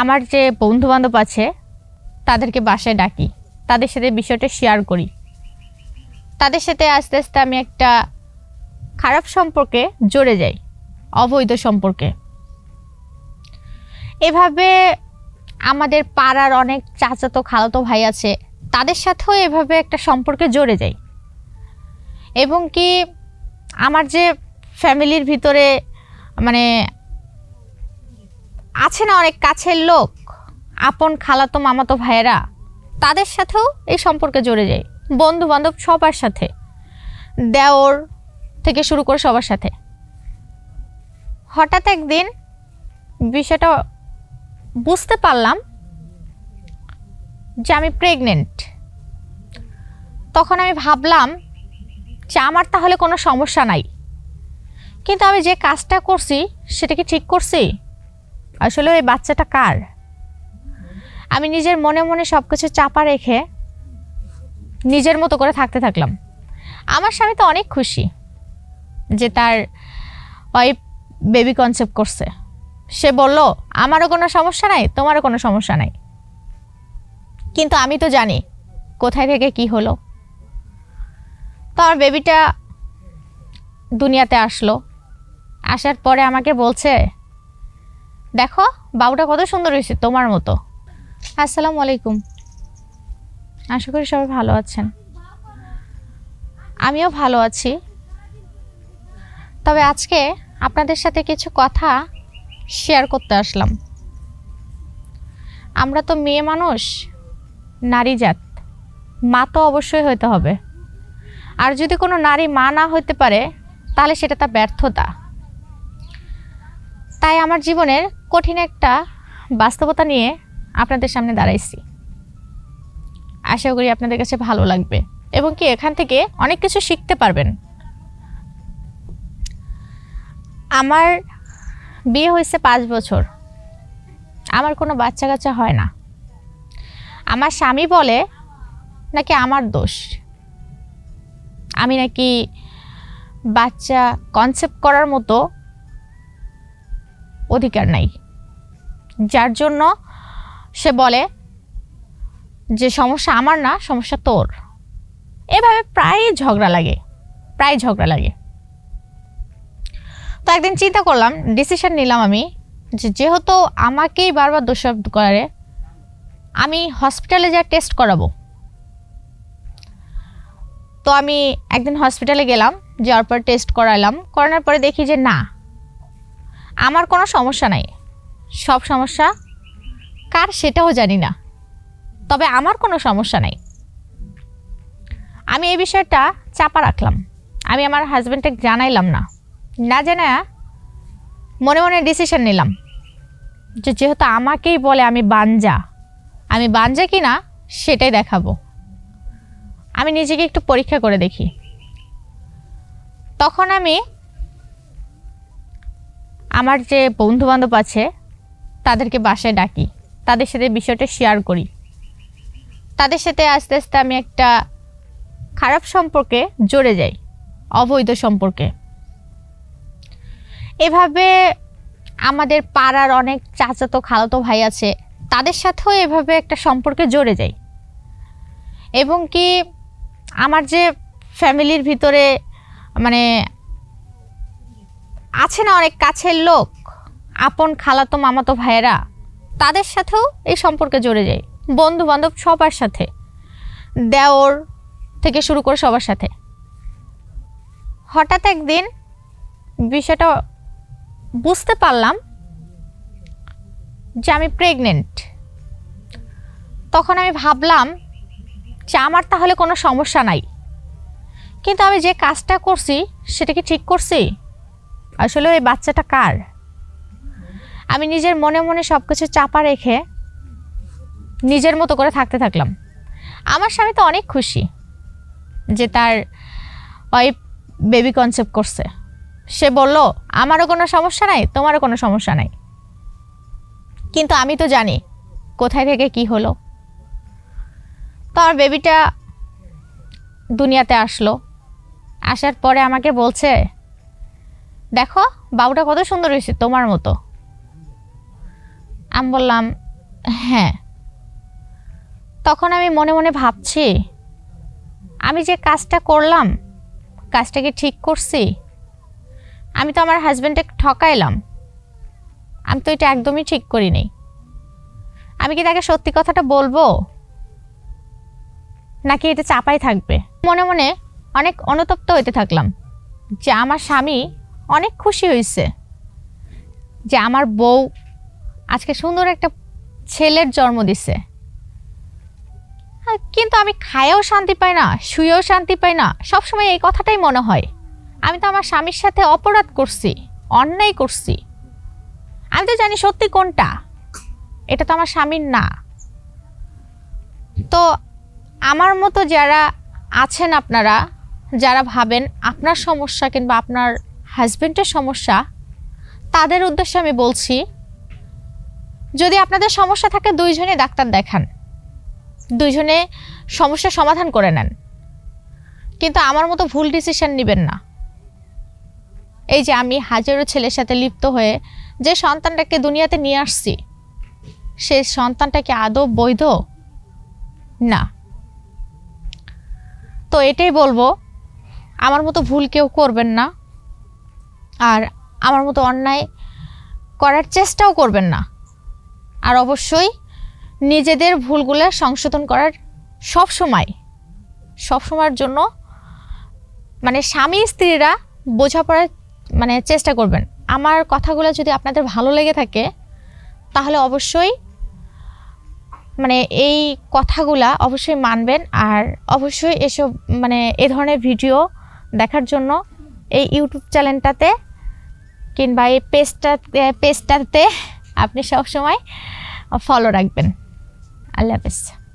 আমার যে বন্ধু বান্ধব আছে, তাদেরকে বাসায় ডাকি। তাদের সাথে বিষয়টা শেয়ার করি। তাদের সাথে আস্তে আস্তে আমি একটা খারাপ সম্পর্কে জড়ে যাই, অবৈধ সম্পর্কে। এভাবে আমাদের পাড়ার অনেক চাচাতো, খালাতো ভাই আছে, তাদের সাথেও এভাবে একটা সম্পর্কে জড়ে যাই। এবং কি আমার যে ফ্যামিলির ভিতরে মানে আছে না অনেক কাছের লোক? আপন খালাতো মামাতো ভাইয়েরা? তাদের সাথেও এই সম্পর্কে জড়ে যায়। বন্ধু বান্ধব সবার সাথে। দেওর থেকে শুরু করে সবার সাথে। হঠাৎ একদিন বিষয়টা বুঝতে পারলাম যে আমি প্রেগনেন্ট তখন আমি ভাবলাম যে আমার তাহলে কোনো সমস্যা নাই। কিন্তু আমি যে কাজটা করছি, সেটা কি ঠিক করছি? আসলে ওই বাচ্চাটা কার? আমি নিজের মনে মনে সব কিছু চাপা রেখে নিজের মতো করে থাকতে থাকলাম। আমার স্বামী তো অনেক খুশি যে তার ওয়াইফ বেবি কনসেপ্ট করছে। সে বলল, আমারও কোনো সমস্যা নাই, তোমারও কোনো সমস্যা নাই। কিন্তু আমি তো জানি কোথায় থেকে কি হলো। তো আমার বেবিটা দুনিয়াতে আসলো। আসার পরে আমাকে বলছে দেখো, বাবুটা কত সুন্দর হয়েছে তোমার মতো। আসসালামু আলাইকুম। আশা করি সবাই ভালো আছেন। আমিও ভালো আছি। তবে আজকে আপনাদের সাথে কিছু কথা শেয়ার করতে আসলাম। আমরা তো মেয়ে মানুষ, নারী জাত। মা তো অবশ্যই হইতে হবে। আর যদি কোনো নারী মা না হইতে পারে, তাহলে সেটা তার ব্যর্থতা। তাই আমার জীবনের কঠিন একটা বাস্তবতা নিয়ে আপনাদের সামনে দাঁড়াইছি। আশা করি আপনাদের কাছে ভালো লাগবে এবং কি এখান থেকে অনেক কিছু শিখতে পারবেন। আমার বিয়ে হয়েছে পাঁচ বছর। আমার কোনো বাচ্চা কাচ্চা হয় না। আমার স্বামী বলে নাকি আমার দোষ। আমি নাকি বাচ্চা কনসেপ্ট করার মতো অধিকার নাই। যার জন্য সে বলে যে, সমস্যা আমার না, সমস্যা তোর। এভাবে প্রায় ঝগড়া লাগে, প্রায় ঝগড়া লাগে। তো একদিন চিন্তা করলাম ডিসিশন নিলাম আমি যে, যেহেতু আমাকেই বারবার দোষারোপ করে, আমি হসপিটালে যা টেস্ট করাবো। তো আমি একদিন হসপিটালে গেলাম, যাওয়ার পর টেস্ট করালাম। করানোর পরে দেখি যে, না, আমার কোনো সমস্যা নাই। সব সমস্যা? কার সেটাও জানি না। তবে আমার কোনো সমস্যা নাই। আমি এই বিষয়টা চাপা রাখলাম। আমি আমার হাজব্যান্ডকে জানাইলাম না। না জানা মনে মনে ডিসিশন নিলাম। যে যেহেতু আমাকেই বলে আমি বাঞ্জা আমি বাঞ্জা কি না সেটাই দেখাবো। আমি নিজেকে একটু পরীক্ষা করে দেখি। তখন আমি আমার যে বন্ধু বান্ধব আছে তাদেরকে বাসায় ডাকি। তাদের সাথে বিষয়টা শেয়ার করি। তাদের সাথে আস্তে আস্তে আমি একটা খারাপ সম্পর্কে জড়ে যাই, অবৈধ সম্পর্কে। এভাবে আমাদের পাড়ার অনেক চাচাতো, খালাতো ভাই আছে, তাদের সাথেও এভাবে একটা সম্পর্কে জড়ে যাই। এবং কি আমার যে ফ্যামিলির ভিতরে মানে আছে না অনেক কাছের লোক আপন খালাতো মামাতো ভাইয়েরা তাদের সাথেও এই সম্পর্কে জড়ে যায়। বন্ধু বান্ধব সবার সাথে। দেওর থেকে শুরু করে সবার সাথে। হঠাৎ একদিন বিষয়টা বুঝতে পারলাম যে আমি প্রেগনেন্ট তখন আমি ভাবলাম যে আমার তাহলে কোনো সমস্যা নাই। কিন্তু আমি যে কাজটা করছি, সেটা কি ঠিক করছি? আসলে ওই বাচ্চাটা কার? আমি নিজের মনে মনে সব কিছু চাপা রেখে নিজের মতো করে থাকতে থাকলাম। আমার স্বামী তো অনেক খুশি যে তার ওয়াইফ বেবি কনসেপ্ট করছে। সে বলল, আমারও কোনো সমস্যা নাই, তোমারও কোনো সমস্যা নাই। কিন্তু আমি তো জানি কোথায় থেকে কি হলো। তো আমার বেবিটা দুনিয়াতে আসলো। আসার পরে আমাকে বলছে, দেখো, বাবুটা কত সুন্দর হয়েছে তোমার মতো। আমি বললাম হ্যাঁ। তখন আমি মনে মনে ভাবছি, আমি যে কাজটা করলাম, কাজটা কি ঠিক করছি? আমি তো আমার হাজব্যান্ডকে ঠকাইলাম। আমি তো এটা একদমই ঠিক করিনি আমি কি তাকে সত্যি কথাটা বলব? নাকি এটা চাপাই থাকবে? মনে মনে অনেক অনুতপ্ত হইতে থাকলাম যে আমার স্বামী অনেক খুশি হয়েছে যে আমার বউ আজকে সুন্দর একটা ছেলের জন্ম দিছে। কিন্তু আমি খায়েও শান্তি পাই না, শুয়েও শান্তি পাই না, সবসময় এই কথাটাই মনে হয়। আমি তো আমার স্বামীর সাথে অপরাধ করছি, অন্যায় করছি। আমি তো জানি সত্যি কোনটা, এটা তো আমার স্বামীর না। তো আমার মতো যারা আছেন আপনারা, যারা ভাবেন আপনার সমস্যা কিংবা আপনার হাজবেন্ডের সমস্যা, তাদের উদ্দেশ্যে আমি বলছি যদি আপনাদের সমস্যা থাকে, দুইজনে ডাক্তার দেখান। দুইজনে সমস্যার সমাধান করে নেন। কিন্তু আমার মতো ভুল ডিসিশন নেবেন না। এই যে আমি হাজারো ছেলের সাথে লিপ্ত হয়ে যে সন্তানটাকে দুনিয়াতে নিয়ে আসছি, সে সন্তানটা কি আদৌ বৈধ? না। তো এটাই বলব, আমার মতো ভুল কেউ করবেন না। আর আমার মতো অন্যায় করার চেষ্টাও করবেন না। আর অবশ্যই নিজেদের ভুলগুলো সংশোধন করার সব সময়, সব সময়ের জন্য মানে স্বামী স্ত্রীরা বোঝাপড়ার মানে চেষ্টা করবেন। আমার কথাগুলো যদি আপনাদের ভালো লেগে থাকে, তাহলে অবশ্যই মানে এই কথাগুলা অবশ্যই মানবেন আর অবশ্যই এসব মানে এ ধরনের ভিডিও দেখার জন্য এই ইউটিউব চ্যানেলটাতে কিংবা এই পেজটা পেজটাতে আপনি সবসময় ফলো রাখবেন। আল্লাহ হাফেজ।